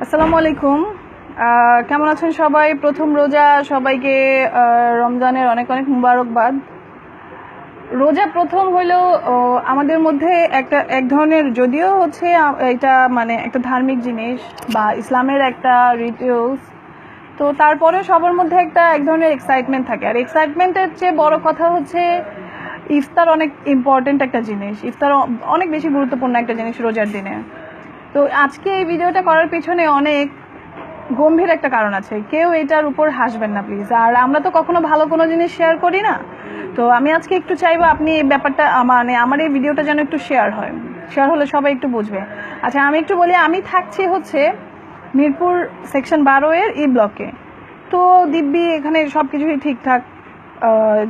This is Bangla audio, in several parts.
আসসালামু আলাইকুম। কেমন আছেন সবাই? প্রথম রোজা সবাইকে রমজানের অনেক অনেক মুবারকবাদ। রোজা প্রথম আহ, আমাদের মধ্যে একটা এক ধরনের যদিও হচ্ছে এটা মানে একটা ধার্মিক জিনিস বা ইসলামের একটা রিচুয়ালস তো তারপরে সবার মধ্যে একটা এক ধরনের এক্সাইটমেন্ট থাকে। আর এক্সাইটমেন্টের চেয়ে বড় কথা হচ্ছে ইফতার অনেক ইম্পর্টেন্ট একটা জিনিস। ইফতার অনেক বেশি গুরুত্বপূর্ণ একটা জিনিস রোজার দিনে। তো আজকে এই ভিডিওটা করার পিছনে অনেক গম্ভীর একটা কারণ আছে। কেউ এটার উপর হাসবেন না প্লিজ আর আমরা তো কখনো ভালো কোনো জিনিস শেয়ার করি না। তো আমি আজকে একটু চাইব আপনি এই ব্যাপারটা মানে আমার এই ভিডিওটা যেন একটু শেয়ার হয়। শেয়ার হলে সবাই একটু বুঝবে। আচ্ছা আমি একটু বলি, আমি থাকছি হচ্ছে মিরপুর সেকশন বারো এর ই ব্লকে তো দিব্যি, এখানে সব কিছুই ঠিকঠাক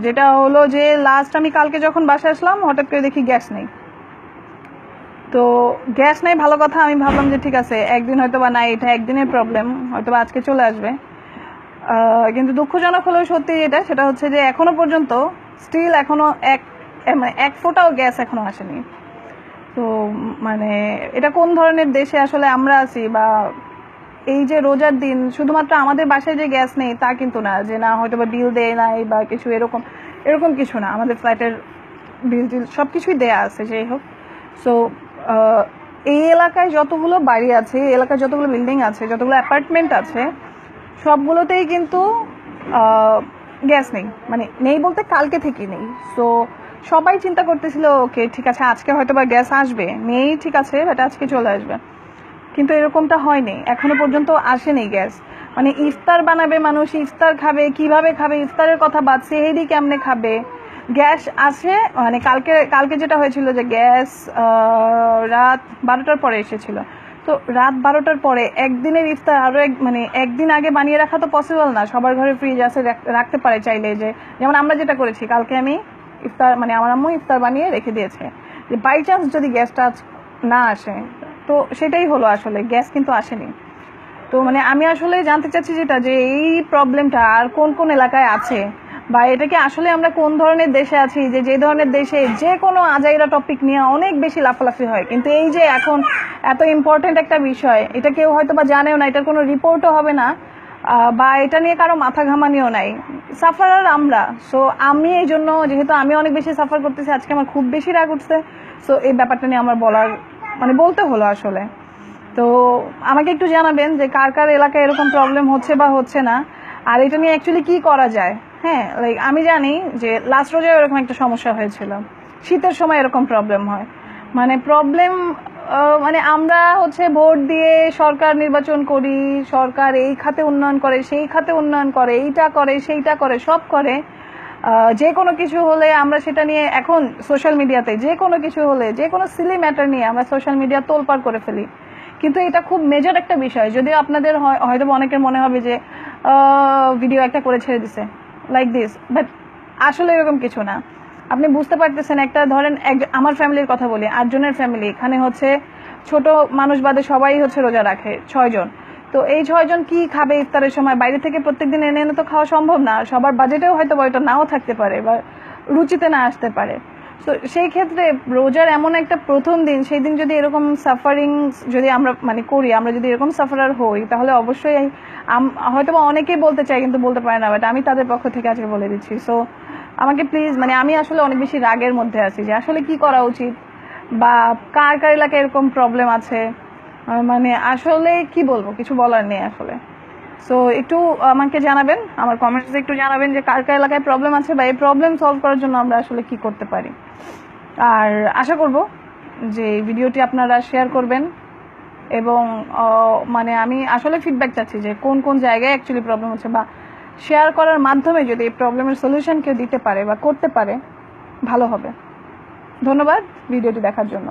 যেটা হলো যে লাস্ট আমি কালকে যখন বাসায় আসলাম, হঠাৎ করে দেখি গ্যাস নেই। তো গ্যাস নাই, ভালো কথা, আমি ভাবলাম যে ঠিক আছে, একদিন হয়তো বা নাই এটা একদিনের প্রবলেম হয়তো বা আজকে চলে আসবে। কিন্তু দুঃখজনক হলেও সত্যি এটা সেটা হচ্ছে যে এখনও পর্যন্ত স্টিল এখনও এক মানে এক ফোঁটাও গ্যাস এখনও আসেনি। তো মানে এটা কোন ধরনের দেশে আসলে আমরা আছি বা এই যে রোজার দিন, শুধুমাত্র আমাদের বাসায় যে গ্যাস নেই তা কিন্তু না, যে না হয়তো বা বিল দেয় নাই বা কিছু এরকম এরকম কিছু না। আমাদের ফ্ল্যাটের বিল টিল সব কিছুই দেয়া আছে, যাই হোক। সো এই এলাকায় যতগুলো বাড়ি আছে, এই এলাকায় যতগুলো বিল্ডিং আছে, যতগুলো অ্যাপার্টমেন্ট আছে, সবগুলোতেই কিন্তু গ্যাস নেই। মানে নেই বলতে কালকে থেকেই নেই। সো সবাই চিন্তা করতেছিল, ওকে, ঠিক আছে, আজকে হয়তো বা গ্যাস আসবে। নেই, ঠিক আছে বাট আজকে চলে আসবে। কিন্তু এরকমটা হয়নি। এখনও পর্যন্ত আসেনি গ্যাস মানে ইফতার বানাবে মানুষ, ইফতার খাবে, কীভাবে খাবে, ইফতারের কথা বাদ সেহেরি কেমনে খাবে? গ্যাস আছে মানে কালকে কালকে যেটা হয়েছিল যে গ্যাস রাত বারোটার পরে এসেছিল। তো রাত বারোটার পরে একদিনের ইফতার আরও এক মানে একদিন আগে বানিয়ে রাখা তো পসিবল না। সবার ঘরে ফ্রিজ আছে, রাখ- রাখতে পারে চাইলে যে, যেমন আমরা যেটা করেছি, কালকে আমি ইফতার মানে আমার আম্মু ইফতার বানিয়ে রেখে দিয়েছে। যে বাই চান্স যদি গ্যাসটা না আসে, তো সেটাই হলো আসলে, গ্যাস কিন্তু আসেনি। তো মানে আমি আসলে জানতে চাচ্ছি যেটা, যে এই প্রবলেমটা আর কোন কোন এলাকায় আছে? বা এটাকে আসলে আমরা কোন ধরনের দেশে আছি? যে যে ধরনের দেশে যে কোনো আজাইরা টপিক নিয়ে অনেক বেশি লাফালাফি হয়। কিন্তু এই যে এখন এত ইম্পর্টেন্ট একটা বিষয়, এটা কেউ হয়তো বা জানেও না, এটার কোনো রিপোর্টও হবে না বা এটা নিয়ে কারও মাথা ঘামানিও নাই। সাফারার আমরা। সো আমি এই জন্য, যেহেতু আমি অনেক বেশি সাফার করতেছি, আজকে আমার খুব বেশি রাগ উঠছে। সো এই ব্যাপারটা নিয়ে আমার বলার মানে বলতে হলো আসলে। তো, আমাকে একটু জানাবেন যে কার কার এলাকায় এরকম প্রবলেম হচ্ছে বা হচ্ছে না? আর এটা নিয়ে অ্যাকচুয়ালি কি করা যায়? হ্যাঁ লাইক আমি জানি যে লাস্ট রোজে এরকম একটা সমস্যা হয়েছিল। শীতের সময় এরকম প্রবলেম হয়। মানে প্রবলেম মানে আমরা হচ্ছে ভোট দিয়ে সরকার নির্বাচন করি, সরকার এই খাতে উন্নয়ন করে, সেই খাতে উন্নয়ন করে, এইটা করে, সেইটা করে, সব করে। যে কোনো কিছু হলে আমরা সেটা নিয়ে এখন সোশ্যাল মিডিয়াতে যে কোনো কিছু হলে, যে কোনো সিলি ম্যাটার নিয়ে আমরা সোশ্যাল মিডিয়া তোলপাড় করে ফেলি। কিন্তু এটা খুব মেজর একটা বিষয়। যদিও আপনাদের হয়- হয়তো অনেকের মনে হবে যে ভিডিও একটা করে ছেড়ে দিছে। লাইক দিস বাট আসলে এরকম কিছু না। আপনি বুঝতে পারতেছেন একটা, ধরেন এক- আমার ফ্যামিলির কথা বলি, আটজনের ফ্যামিলি। এখানে হচ্ছে ছোট মানুষ বাদে সবাই হচ্ছে রোজা রাখে, ছয়জন। তো এই ছয়জন কি খাবে ইফতারের সময়? বাইরে থেকে প্রত্যেক দিন এনে এনে তো খাওয়া সম্ভব না। সবার বাজেটেও হয়তো বা নাও থাকতে পারে বা রুচিতে না আসতে পারে। তো সেই ক্ষেত্রে রোজার এমন একটা প্রথম দিন, সেই দিন যদি এরকম সাফারিং যদি আমরা মানে করি, আমরা যদি এরকম সাফারার হই, তাহলে অবশ্যই হয়তো বা অনেকেই বলতে চাই কিন্তু বলতে পারে না বাট আমি তাদের পক্ষ থেকে আজকে বলে দিচ্ছি। সো আমাকে প্লিজ মানে আমি আসলে অনেক বেশি রাগের মধ্যে আছি যে আসলে কি করা উচিত? বা কার কার এলাকায় এরকম প্রবলেম আছে? মানে আসলে কি বলব, কিছু বলার নেই আসলে। সো একটু আমাকে জানাবেন, আমার কমেন্টসে একটু জানাবেন যে কার কার এলাকায় প্রবলেম আছে বা এই প্রবলেম সলভ করার জন্য আমরা আসলে কি করতে পারি। আর আশা করব যে ভিডিওটি আপনারা শেয়ার করবেন এবং মানে আমি আসলে ফিডব্যাক চাচ্ছি যে কোন কোন জায়গায় অ্যাকচুয়ালি প্রবলেম হচ্ছে বা শেয়ার করার মাধ্যমে যদি এই প্রবলেমের সলিউশন কেউ দিতে পারে বা করতে পারে, ভালো হবে। ধন্যবাদ ভিডিওটি দেখার জন্য।